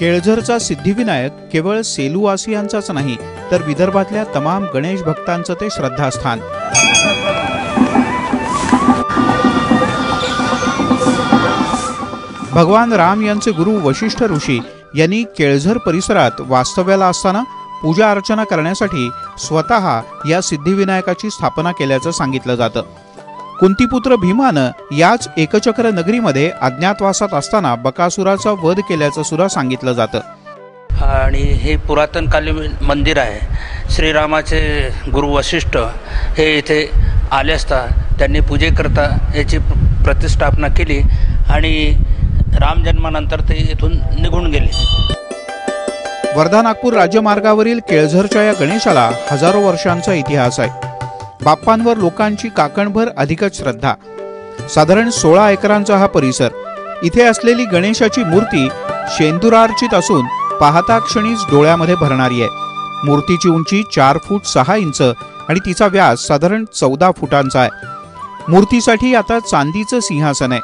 केळझरचा सिद्धिविनायक केवळ सेलूवासियांचाच नाही तर विदर्भातल्या तमाम गणेश भक्तांचं ते श्रद्धास्थान. भगवान राम यांचे गुरु वशिष्ठ ऋषी यांनी केळझर परिसरात वास्तव्याला असताना पूजा अर्चना करण्यासाठी स्वतः या सिद्धिविनायकाची स्थापना केल्याचं सांगितलं जातं. कुंतीपुत्र भीमानं याच एकचक्र नगरीमध्ये अज्ञातवासात असताना बकासुराचा वध केल्याचं सुद्धा सांगितलं जातं. आणि हे पुरातन कालीन मंदिर आहे. श्रीरामाचे गुरु वशिष्ठ हे इथे आले असता त्यांनी पूजेकरता याची प्र- प्रतिष्ठापना केली आणि रामजन्मानंतर ते इथून निघून गेले. वर्धा नागपूर राज्यमार्गावरील केळझरच्या या गणेशाला हजारो वर्षांचा इतिहास आहे. बाप्पांवर लोकांची काकणभर अधिकच श्रद्धा. साधारण सोळा एकरांचा हा परिसर. इथे असलेली गणेशाची मूर्ती शेंदुरार्चित असून पाहता क्षणीच डोळ्यामध्ये भरणारी आहे. मूर्तीची उंची चार फूट सहा इंच आणि तिचा व्यास साधारण चौदा फुटांचा आहे. मूर्तीसाठी आता चांदीचं सिंहासन आहे.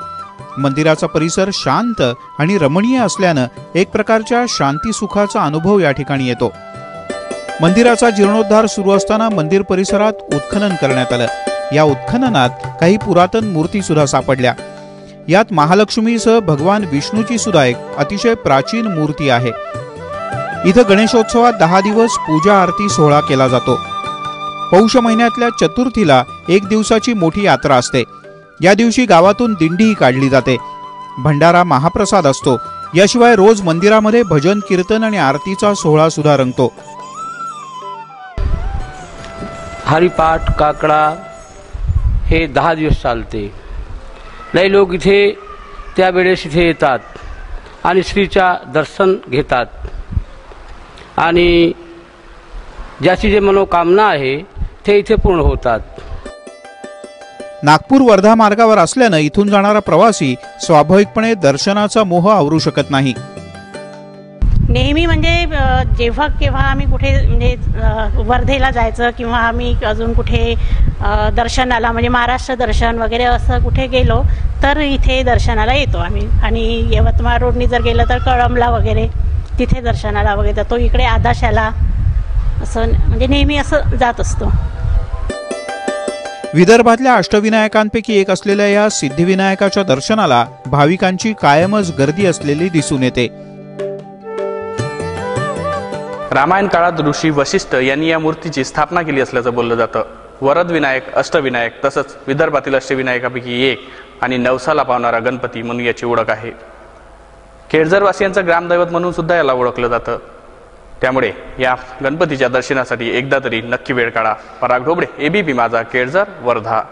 मंदिराचा परिसर शांत आणि रमणीय असल्यानं एक प्रकारच्या शांती सुखाचा अनुभव या ठिकाणी येतो. मंदिराचा जीर्णोद्धार सुरू असताना मंदिर परिसरात उत्खनन करण्यात आलं. या उत्खननात काही पुरातन मूर्ती सुद्धा सापडल्या. यात महालक्ष्मीसह भगवान विष्णूची सुद्धा एक अतिशय प्राचीन मूर्ती आहे. इथं गणेशोत्सवात दहा दिवस पूजा आरती सोहळा केला जातो. पौष महिन्यातल्या चतुर्थीला एक दिवसाची मोठी यात्रा असते. या दिवशी गावातून दिंडीही काढली जाते. भंडारा महाप्रसाद असतो. याशिवाय रोज मंदिरामध्ये भजन कीर्तन आणि आरतीचा सोहळा सुद्धा रंगतो. हरिपाठ काकडा हे दहा दिवस चालते. लई लोक इथे त्यावेळेस इथे येतात आणि श्रीचा दर्शन घेतात. आणि ज्याची जे मनोकामना आहे ते इथे पूर्ण होतात. नागपूर वर्धा मार्गावर असल्यानं इथून जाणारा प्रवासी स्वाभाविकपणे दर्शनाचा मोह आवरू शकत नाही. नेहमी म्हणजे जेव्हा केव्हा आम्ही कुठे म्हणजे वर्धेला जायचं किंवा आम्ही अजून कुठे दर्शनाला म्हणजे महाराष्ट्र दर्शन वगैरे असं कुठे गेलो तर इथे दर्शनाला येतो आम्ही. आणि यवतमाळ रोडनी जर गेलं तर कळमला वगैरे तिथे दर्शनाला वगैरे जातो. इकडे आदाशाला असं म्हणजे नेहमी असं जात असतो. विदर्भातल्या अष्टविनायकांपैकी एक असलेल्या या सिद्धिविनायकाच्या दर्शनाला भाविकांची कायमच गर्दी असलेली दिसून येते. रामायण काळात ऋषी वशिष्ठ यांनी या मूर्तीची स्थापना केली असल्याचं बोललं जातं. वरद विनायक अष्टविनायक तसंच विदर्भातील अष्टविनायकापैकी एक आणि नवसाला पावणारा गणपती म्हणून याची ओळख आहे. केळझरवासियांचं ग्रामदैवत म्हणून सुद्धा याला ओळखलं जातं. त्यामुळे या गणपतीच्या दर्शनासाठी एकदा तरी नक्की वेळ काढा. पराग ढोबळे एबीपी माझा केळझर वर्धा.